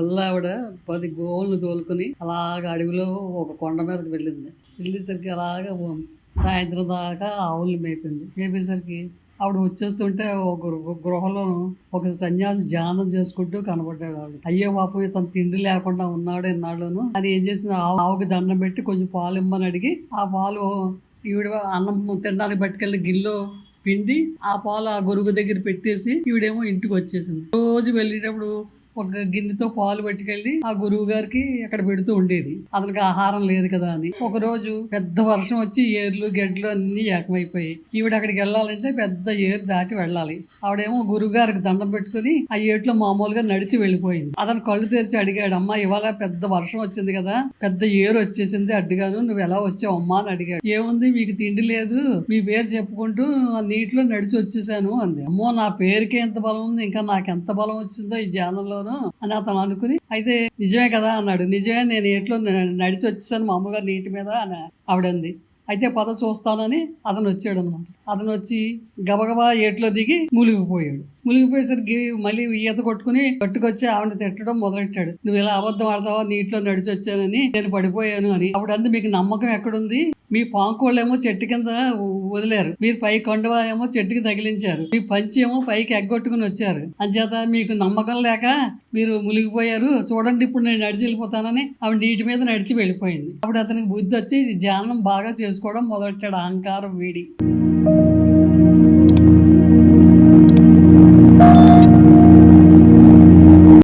గొల్ల ఆవిడ పది గోవులను తోలుకొని అలాగ అడవిలో ఒక కొండ మీదకి వెళ్ళింది. వెళ్ళేసరికి అలాగ సాయంత్రం దాకా ఆవులు మేపింది. మేపేసరికి ఆవిడ వచ్చేస్తుంటే ఒక గృహలోను ఒక సన్యాసి ధ్యానం చేసుకుంటూ కనబడ్డాడు ఆవిడ. అయ్యో పాపం తన తిండి లేకుండా ఉన్నాడు ఎన్నాళ్ళను అది ఏం చేసింది? ఆవు- ఆవుకి దండం పెట్టి కొంచెం పాలు ఇమ్మని అడిగి ఆ పాలు ఈవిడ అన్నం తినడానికి పట్టుకెళ్ళి గిల్లో పిండి ఆ పాలు ఆ గురువు దగ్గర పెట్టేసి ఈవిడేమో ఇంటికి వచ్చేసింది. రోజు వెళ్ళేటప్పుడు ఒక గిన్నెతో పాలు పట్టుకెళ్ళి ఆ గురువు గారికి అక్కడ పెడుతూ ఉండేది. అతనికి ఆహారం లేదు కదా అని. ఒక రోజు పెద్ద వర్షం వచ్చి ఏర్లు గెడ్లు అన్ని ఏకమైపోయాయి. ఈవిడ అక్కడికి వెళ్ళాలంటే పెద్ద ఏరు దాటి వెళ్ళాలి. ఆవిడేమో గురువు గారికి దండం పెట్టుకుని ఆ ఏట్లో మామూలుగా నడిచి వెళ్ళిపోయింది. అతను కళ్ళు తెరిచి అడిగాడు అమ్మా ఇవాళ పెద్ద వర్షం వచ్చింది కదా పెద్ద ఏరు వచ్చేసింది అడ్డుగాను నువ్వు ఎలా వచ్చావు అమ్మా? అని అడిగాడు. ఏముంది మీకు తిండి లేదు మీ పేరు చెప్పుకుంటూ ఆ నీటిలో నడిచి వచ్చేసాను అంది. అమ్మో నా పేరుకే ఎంత బలం ఉంది ఇంకా నాకు ఎంత బలం వచ్చిందో ఈ జానంలోనూ అని అతను అనుకుని అయితే నిజమే కదా అన్నాడు. నిజమే నేను ఏట్లో నడిచి నడిచి వచ్చేసాను అమ్మగారు నీటి మీద అని ఆవిడంది. అయితే పద చూస్తానని అతను వచ్చాడు అనమాట అతను వచ్చి గబగబా ఏట్లో దిగి మునిగిపోయాడు. మునిగిపోయేసరికి మళ్ళీ ఈత కొట్టుకుని పట్టుకొచ్చి ఆవిడ తిట్టడం మొదలెట్టాడు. నువ్వు ఇలా అబద్ధం ఆడతావా? నీటిలో నడిచి వచ్చానని నేను పడిపోయాను అని. అప్పుడు అంది మీకు నమ్మకం ఎక్కడుంది? మీ పాంకోళ్ళేమో చెట్టు కింద వదిలేరు. మీరు పై కొండవా ఏమో చెట్టుకి తగిలించారు. మీ పంచి ఏమో పైకి ఎగ్గొట్టుకుని వచ్చారు. అంచేత మీకు నమ్మకం లేక మీరు మునిగిపోయారు. చూడండి ఇప్పుడు నేను నడిచి వెళ్ళిపోతానని ఆవిడ నీటి మీద నడిచి వెళ్ళిపోయింది. అప్పుడు అతనికి బుద్ధి వచ్చి ధ్యానం బాగా చేసుకోవడం మొదలెట్టాడు. అహంకారం వీడి.